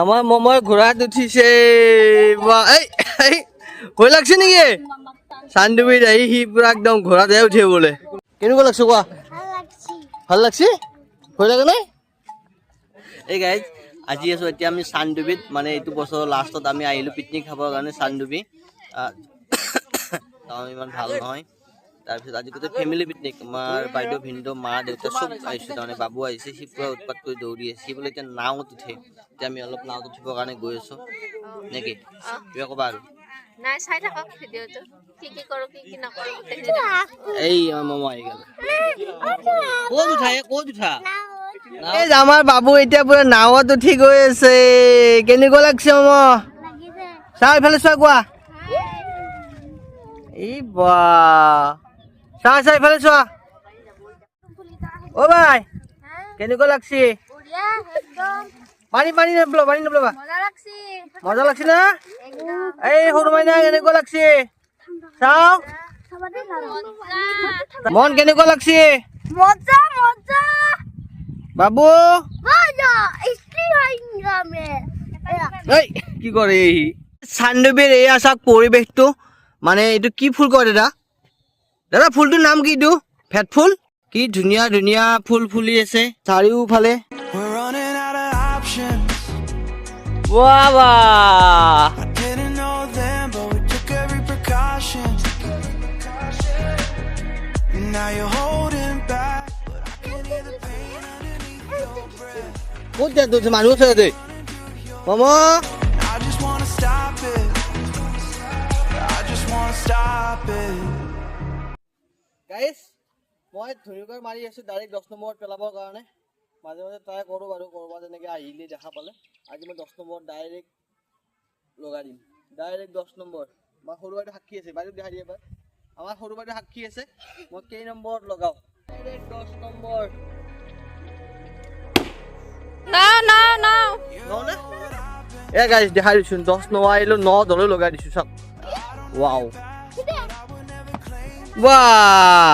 আমাৰ মমই ঘোঁৰাত উঠিছে। ভয় লাগছে নেকি? চান্দুবিত আহি সি পুৰা একদম ঘোঁৰাতহে উঠে বোলে। কেনেকুৱা লাগছে কোৱা? ভালো লাগছে। ভয় লাগা নাই? এই গাইজ আজি আছোঁ এতিয়া আমি চান্দুবিত মানে এইটো বছৰৰ লাষ্টত আমি আহিলোঁ পিকনিক খাবৰ কাৰণে চান্দুবি। ইমান ভালো নহয়। তাৰপিছত আজি গোটেই ফেমিলি পিকনিক আমাৰ বাইদেউ ভিনদেউ মা দেউতা চব আহিছোঁ তাৰমানে বাবু আহিছে সি পূৰা উৎপাত কৰি দৌৰি আছে সি বোলে এতিয়া নাৱত উঠে এতিয়া আমি অলপ নাৱত উঠিবৰ কাৰণে গৈ আছোঁ। নেকি? কিবা ক'বা আৰু? নাই চাই থাকক ভিডিঅ'টো কি কি কৰোঁ কি কি নকৰোঁ এই আমাৰ আহি গ'ল। ক'ত উঠা ক'ত উঠা? এই আমাৰ বাবু এতিয়া পুৰা নাৱত উঠি গৈ আছে কেনেকুৱা লাগছে মামা? চা ইফালে চোৱা কোৱা। এই বা চা ইফালে চোৱা অ ভাই কেনেকুৱা লাগছে? পানী পানী নেপেলাবা পানী নেপেলাবা। মজা লাগছি না? এই সৰু মাইনা কেনেকুৱা লাগছে? চাওঁ। মন কেনেকুৱা লাগছে? বাবু। কি কৰে এই? চান্দৱীৰ এই আছাক পৰিৱেশটো মানে এইটো কি ফুল কয় দাদা দাদা ফুলটোৰ নাম কি এইটো ফেট ফুল কি ধুনীয়া ধুনীয়া ফুল ফুলি আছে চাৰিওফালে. ক'ত যায় তোৰ মানুহ আছে তাতে মাম I just wanna stop it. Guys মই ধুনীয়াকৈ মাৰি আছোঁ ডাইৰেক্ট দহ নম্বৰত পেলাবৰ কাৰণে। মাজে মাজে ট্ৰাই কৰোঁ বাৰু ক'ৰবাত এনেকৈ আহিলে দেখা পালে। আজি মই দহ নম্বৰত ডাইৰেক্ট লগাই দিম। ডাইৰেক্ট দহ নম্বৰ। আমাৰ সৰু বাইদেউ সাক্ষী আছে বাইদেউ দেখাই দিয়ে এবাৰ। আমাৰ সৰু বাইদেউ সাক্ষী আছে মই কেই নম্বৰত লগাওঁ? ডাইৰেক্ট দহ নম্বৰ। এ গাইজ দেখাই দিছোঁ দহ নোৱাৰিলোঁ ন দলৈ লগাই দিছোঁ চাওক। ৱাও বাহ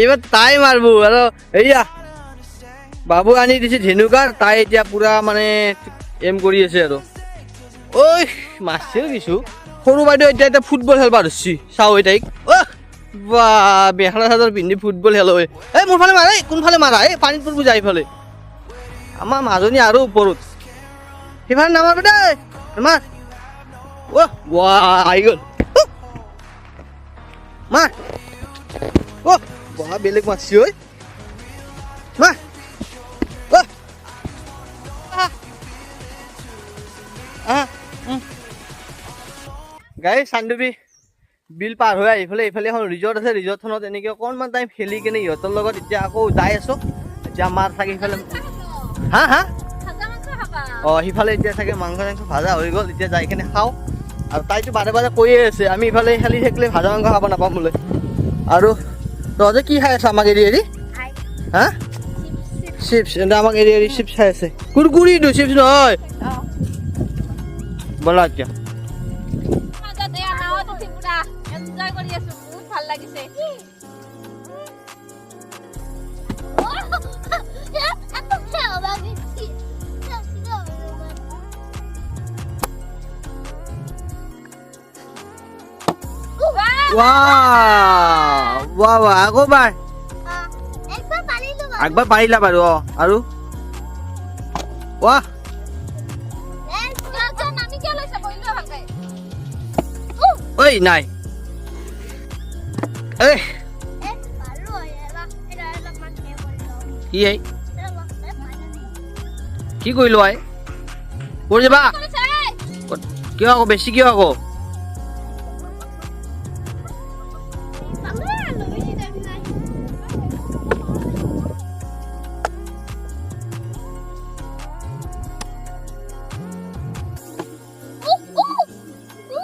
এইবাৰ তাই মাৰব আৰু এয়া বাবু আনি দিছে ধেনুকাৰ তাই এতিয়া পুৰা মানে এম কৰি আছে আৰু ঐ মাছেও দিছোঁ সৰু বাইদেউ এতিয়া এতিয়া ফুটবল খেলবা ধৰছি চাওঁ এই তাইক বা মেখেলা চাদৰ পিন্ধি ফুটবল খেলো এই এই মোৰ ফালে মাৰা কোনফালে মাৰা এই পানীত পৰিব যায় এইফালে আমাৰ মাজনী আৰু ওপৰত সেইফালে নামাৰব দেই মাৰ অহ ৱা আহি গ'ল। মাৰ অহ বহা, বেলেগ মাছছি ঐ মাৰ অহ আহ আহ গাই চান্দুবি বিল পাৰ হৈ এইফালে এইফালে এখন ৰিজৰ্ট আছে ৰিজৰ্টখনত এনেকৈ অকণমান টাইম খেলি কিনে ইহঁতৰ লগত এতিয়া আকৌ যাই আছোঁ। এতিয়া মাৰ চাগে সেইফালে হা হা? অঁ, সিফালে এতিয়া চাগে মাংস চাংস ভাজা হৈ গ'ল, এতিয়া যাই কিনে খাওঁ। আৰু তাইতো বাৰে বাৰে কৈয়ে আছে, আমি ইফালে খেলি থাকিলে ভাজা মাংস খাব নাপাম বোলে। আৰু তহঁতে কি খাই আছ আমাক এৰি এৰি? হা? চিপছ। এনে আমাক এৰি এৰি চিপছ খাই আছে। কুৰকুৰিটো চিপছ নহয়। ব'লা এতিয়া। মাজত কৰি ৱা ৱা আকৌ বাৰ। আগবাৰ পাৰিলা বাৰু। অঁ আৰু? ভালকে। ঐ নাই। ঐ কি এই? কি কৰিলো আই? ক'ত যাবা। কিয় আকৌ বেছি কিয় আকৌ?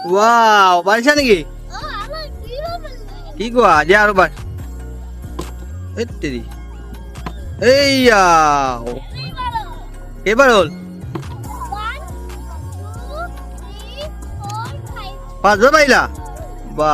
ৱাও পাৰিছা নেকি কি কোৱা দিয়া আৰু বাৰ এই তেৰি এইয়া কেইবাৰ হ'ল পাঁচবাৰ পাৰিলা বা